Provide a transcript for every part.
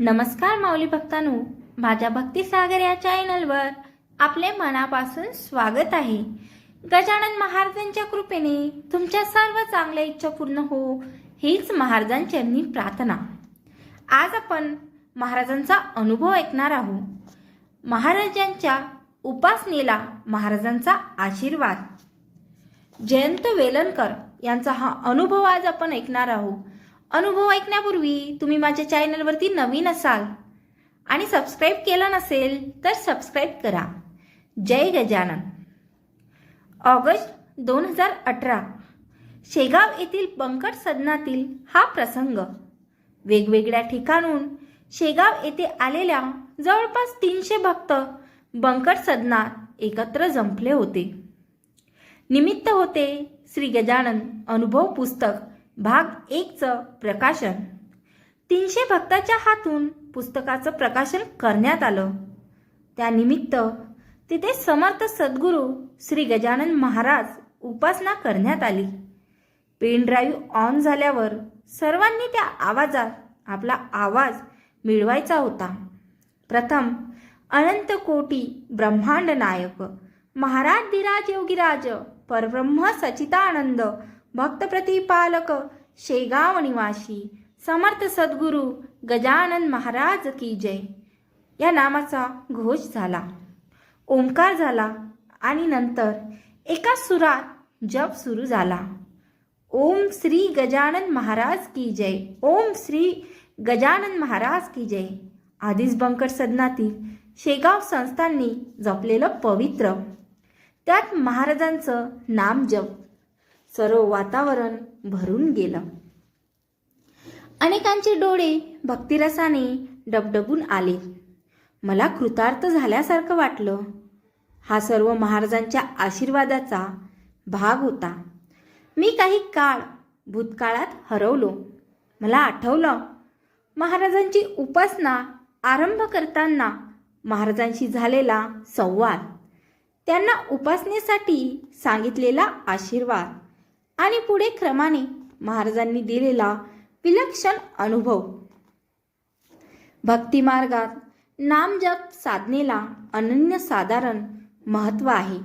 नमस्कार माऊली भक्तांनो माझ्या भक्तीसागर या चॅनलवर आपले मनापासून स्वागत आहे. गजानन महाराजांच्या कृपेने तुमच्या सर्व चांगल्या इच्छा पूर्ण हो हीच महाराजांचरणी प्रार्थना. आज आपण महाराजांचा अनुभव ऐकणार आहोत. महाराजांच्या उपासनेला महाराजांचा आशीर्वाद. जयंत वेलणकर यांचा हा अनुभव आज आपण ऐकणार आहोत. अनुभव ऐकण्यापूर्वी तुम्ही माझ्या चॅनलवरती नवीन असाल आणि सबस्क्राईब केलं नसेल तर सबस्क्राईब करा. जय गजानन. ऑगस्ट दोन हजार अठरा. शेगाव येथील बंकट सदनातील हा प्रसंग. वेगवेगळ्या ठिकाणून शेगाव येथे आलेल्या जवळपास तीनशे भक्त बंकट सदनात एकत्र जमले होते. निमित्त होते श्री गजानन अनुभव पुस्तक भाग एकचं प्रकाशन. तीनशे भक्ताच्या हातून पुस्तकाचं प्रकाशन करण्यात आलं. त्यानिमित्त तिथे समर्थ सद्गुरू श्री गजानन महाराज उपासना करण्यात आली. पेन ड्राईव्ह ऑन झाल्यावर सर्वांनी त्या आवाजात आपला आवाज मिळवायचा होता. प्रथम अनंत कोटी ब्रह्मांड नायक महाराज दिराज योगीराज परब्रह्म सचितानंद भक्त प्रतिपालक शेगाव निवासी समर्थ सद्गुरू गजानन महाराज की जय. या नामाचा घोष झाला. ओंकार झाला आणि नंतर एका सुरात जप सुरू झाला. ओम श्री गजानन महाराज की जय. ओम श्री गजानन महाराज की जय. आधीच बंकट सदनातील शेगाव संस्थांनी जपलेलं पवित्र. त्यात महाराजांचं नाम जप. सर्व वातावरण भरून गेलं. अनेकांचे डोळे भक्तिरसाने डबडबून आले. मला कृतार्थ झाल्यासारखं वाटलं. हा सर्व महाराजांच्या आशीर्वादाचा भाग होता. मी काही काळ भूतकाळात हरवलो. मला आठवलं महाराजांची उपासना आरंभ करताना महाराजांशी झालेला संवाद त्यांना उपासनेसाठी सांगितलेला आशीर्वाद. आणि पुढे क्रमाने महाराजांनी दिलेला विलक्षण अनुभव. भक्ती मार्गात नामजप साधनेला अनन्य साधारण महत्त्व आहे.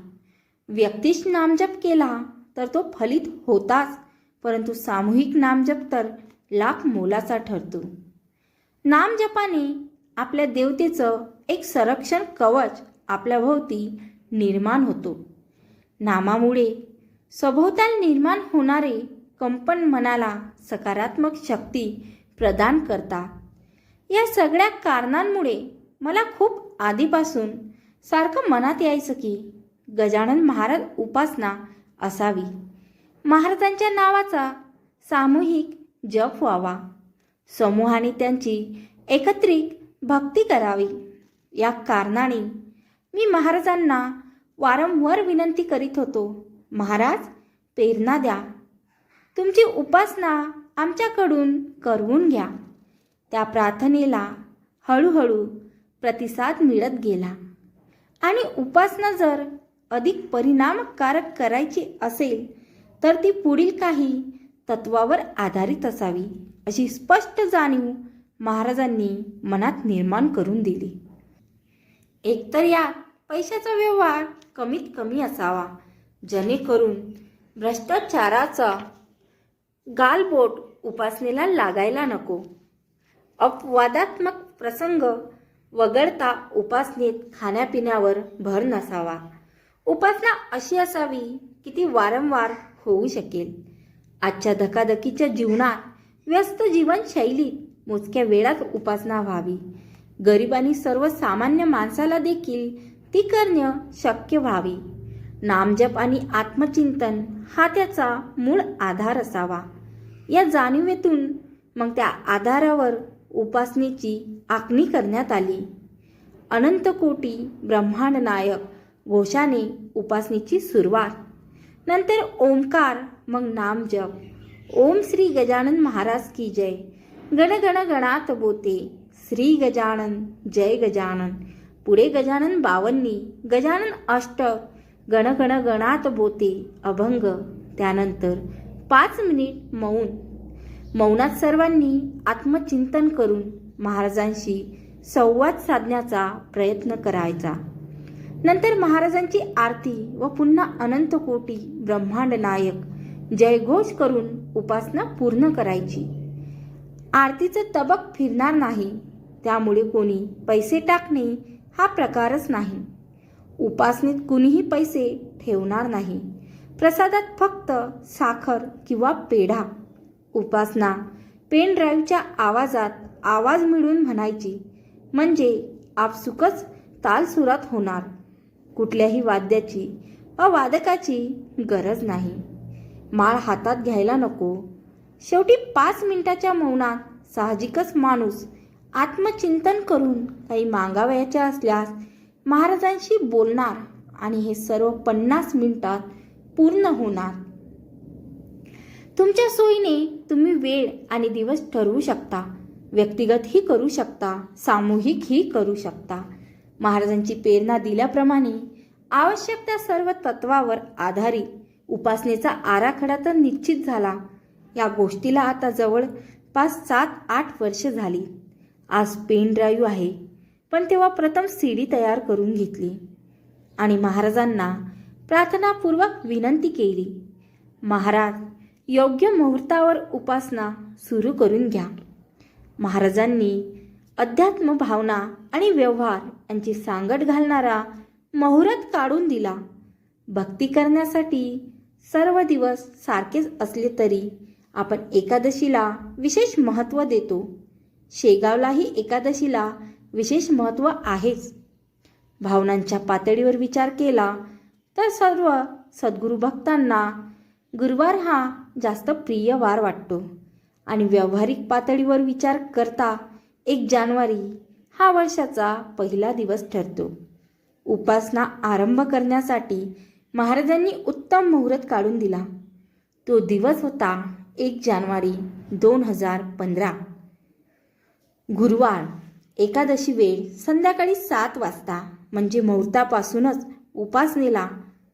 व्यक्तीश नामजप केला तर तो फलित होताच परंतु सामूहिक नामजप तर लाख मोलाचा ठरतो. नामजपाने आपल्या देवतेचं एक संरक्षण कवच आपल्या भोवती निर्माण होतो. नामामुळे सभोवताल निर्माण होणारे कंपन मनाला सकारात्मक शक्ती प्रदान करतात या सगळ्या कारणांमुळे मला खूप आधीपासून सारखं मनात यायचं की गजानन महाराज उपासना असावी. महाराजांच्या नावाचा सामूहिक जप व्हावा. समूहाने त्यांची एकत्रित भक्ती करावी. या कारणाने मी महाराजांना वारंवार विनंती करीत होतो. महाराज प्रेरणा द्या. तुमची उपासना आमच्याकडून करवून घ्या. त्या प्रार्थनेला हळूहळू प्रतिसाद मिळत गेला. आणि उपासना जर अधिक परिणामकारक करायची असेल तर ती पुढील काही तत्वावर आधारित असावी अशी स्पष्ट जाणीव महाराजांनी मनात निर्माण करून दिली. एकतर या पैशाचा व्यवहार कमीत कमी असावा. जेणेकरून भ्रष्टाचाराचा गालबोट उपासनेला लागायला नको. अपवादात्मक प्रसंग वगळता उपासनेत खाण्यापिण्यावर भर नसावा. उपासना अशी असावी की ती वारंवार होऊ शकेल. आजच्या धकाधकीच्या जीवनात व्यस्त जीवनशैलीत मोजक्या वेळात उपासना व्हावी. गरीब आणि सर्वसामान्य माणसाला देखील ती करणं शक्य व्हावी. नामजप आणि आत्मचिंतन हा त्याचा मूळ आधार असावा. या जाणीवेतून मग त्या आधारावर उपासनेची आखणी करण्यात आली. अनंतकोटी ब्रह्मांड नायक घोषाने उपासनेची सुरुवात. नंतर ओंकार मग नामजप. ओम श्री गजानन महाराज की जय. गण गण गणात बोते. श्री गजानन जय गजानन. पुढे गजानन बावन्नी गजानन अष्टक गणगण गणात बोते अभंग. त्यानंतर पाच मिनिट मौन. मौनात सर्वांनी आत्मचिंतन करून महाराजांशी संवाद साधण्याचा प्रयत्न करायचा. नंतर महाराजांची आरती व पुन्हा अनंत कोटी ब्रह्मांड नायक जयघोष करून उपासना पूर्ण करायची. आरतीचं तबक फिरणार नाही. त्यामुळे कोणी पैसे टाकणे हा प्रकारच नाही. उपासनेत कुणीही पैसे ठेवणार नाही. प्रसादात फक्त साखर किंवा पेढा. उपासना पेन ड्राईव्हच्या आवाजात आवाज मिळून म्हणायची म्हणजे आपसुकच तालसुरात होणार. कुठल्याही वाद्याची व वादकाची गरज नाही. माळ हातात घ्यायला नको. शेवटी पाच मिनिटाच्या मौनात साहजिकच माणूस आत्मचिंतन करून काही मागावयाच्या असल्यास महाराजांशी बोलणार आणि हे सर्व पन्नास मिनिटात पूर्ण होणार. तुमच्या सोयीने तुम्ही वेळ आणि दिवस ठरवू शकता. व्यक्तिगतही करू शकता सामूहिकही करू शकता. महाराजांची प्रेरणा दिल्याप्रमाणे आवश्यक त्या सर्व तत्वावर आधारित उपासनेचा आराखडा तर निश्चित झाला. या गोष्टीला आता जवळपास सात आठ वर्ष झाली. आज पेन ड्राईव्ह आहे. पण तेव्हा प्रथम सीडी तयार करून घेतली. आणि महाराजांना प्रार्थनापूर्वक विनंती केली महाराज योग्य मुहूर्तावर उपासना सुरू करून घ्या. महाराजांनी अध्यात्म भावना आणि व्यवहार यांची सांगड घालणारा मुहूर्त काढून दिला. भक्ती करण्यासाठी सर्व दिवस सारखेच असले तरी आपण एकादशीला विशेष महत्त्व देतो. शेगावलाही एकादशीला विशेष महत्त्व आहेच. भावनांच्या पातळीवर विचार केला तर सर्व सद्गुरू भक्तांना गुरुवार हा जास्त प्रिय वार वाटतो. आणि व्यावहारिक पातळीवर विचार करता एक जानेवारी हा वर्षाचा पहिला दिवस ठरतो. उपासना आरंभ करण्यासाठी महाराजांनी उत्तम मुहूर्त काढून दिला. तो दिवस होता एक जानेवारी दोन हजार पंधरा. गुरुवार एकादशी वेळ संध्याकाळी सात वाजता म्हणजे मुहूर्तापासूनच उपासनेला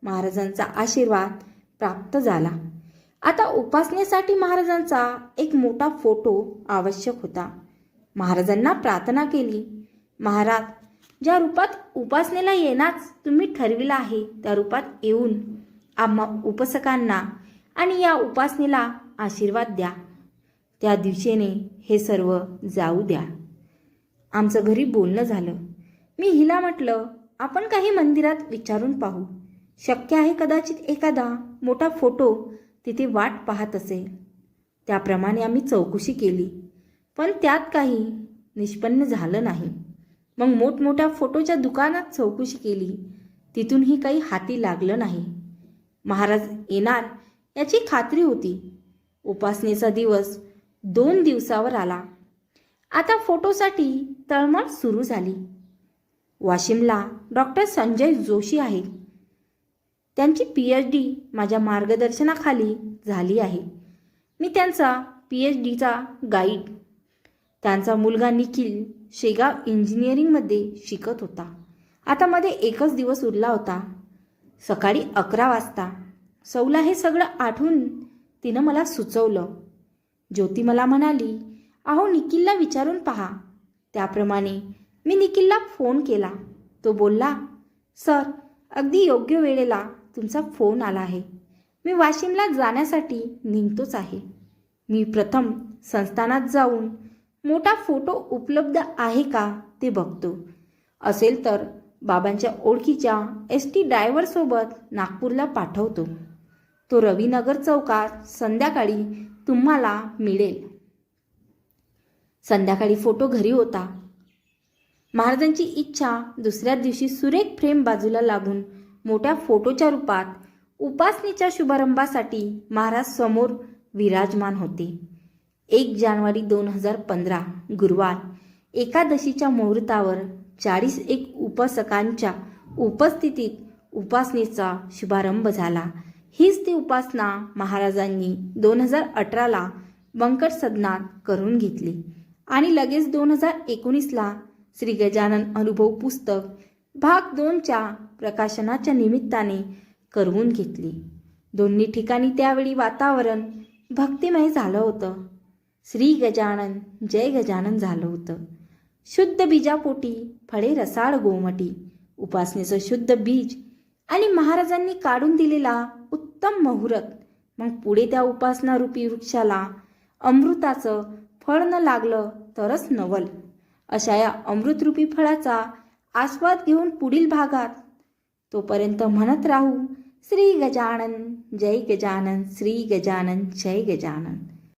महाराजांचा आशीर्वाद प्राप्त झाला. आता उपासनेसाठी महाराजांचा एक मोठा फोटो आवश्यक होता. महाराजांना प्रार्थना केली महाराज ज्या रूपात उपासनेला येण्यास तुम्ही ठरविलं आहे त्या रूपात येऊन आम्हा उपासकांना आणि या उपासनेला आशीर्वाद द्या. त्या दिवशीने हे सर्व जाऊ द्या. आमचं घरी बोलणं झालं. मी हिला म्हटलं आपण काही मंदिरात विचारून पाहू. शक्य आहे कदाचित एखादा मोठा फोटो तिथे वाट पाहत असेल. त्याप्रमाणे आम्ही चौकशी केली. पण त्यात काही निष्पन्न झालं नाही. मग मोठमोठ्या फोटोच्या दुकानात चौकशी केली. तिथूनही काही हाती लागलं नाही. महाराज येणार याची खात्री होती. उपासनेचा दिवस दोन दिवसावर आला. आता फोटोसाठी तळमळ सुरू झाली. वाशिमला डॉक्टर संजय जोशी आहेत. त्यांची पी एच डी माझ्या मार्गदर्शनाखाली झाली आहे. मी त्यांचा पी एच डीचा गाईड त्यांचा मुलगा निखिल शेगाव इंजिनिअरिंगमध्ये शिकत होता. आता मध्ये एकच दिवस उरला होता. सकाळी अकरा वाजता. सौला हे सगळं आठवून तिनं मला सुचवलं. ज्योती मला म्हणाली अहो निखिलला विचारून पहा. त्याप्रमाणे मी निखिलला फोन केला. तो बोलला सर अगदी योग्य वेळेला तुमचा फोन आला आहे. मी वाशिमला जाण्यासाठी निघतोच आहे. मी प्रथम संस्थानात जाऊन मोठा फोटो उपलब्ध आहे का ते बघतो. असेल तर बाबांच्या ओळखीच्या एस टी ड्रायव्हरसोबत नागपूरला पाठवतो. तो रवीनगर चौकात संध्याकाळी तुम्हाला मिळेल. संध्याकाळी फोटो घरी होता. महाराजांची इच्छा दुसऱ्या दिवशी सुरेख फ्रेम बाजूला लागून मोठ्या फोटोच्या रूपात उपासनेच्या शुभारंभासाठी महाराज समोर विराजमान होते. एक जानेवारी दोन हजार पंधरा गुरुवार एकादशीच्या मुहूर्तावर चाळीस एक उपासकांच्या उपस्थितीत उपासनेचा शुभारंभ झाला. हीच ती उपासना महाराजांनी दोन हजार अठराला बंकट सदनात करून घेतली. आणि लगेच दोन हजार एकोणीसला श्री गजानन अनुभव पुस्तक भाग दोनच्या प्रकाशनाच्या निमित्ताने करवून घेतली. दोन्ही ठिकाणी त्यावेळी वातावरण भक्तिमय झालं होतं. श्री गजानन जय गजानन झालं होतं. शुद्ध बीजापोटी फळे रसाळ गोमटी उपासनेचं शुद्ध बीज आणि महाराजांनी काढून दिलेला उत्तम मुहूर्त. मग पुढे त्या उपासना रूपी वृक्षाला अमृताचं फळ न लागलं तरच नवल. अशा या अमृतरूपी फळाचा आस्वाद घेऊन पुढील भागात तोपर्यंत म्हणत राहू श्री गजानन जय गजानन श्री गजानन जय गजानन.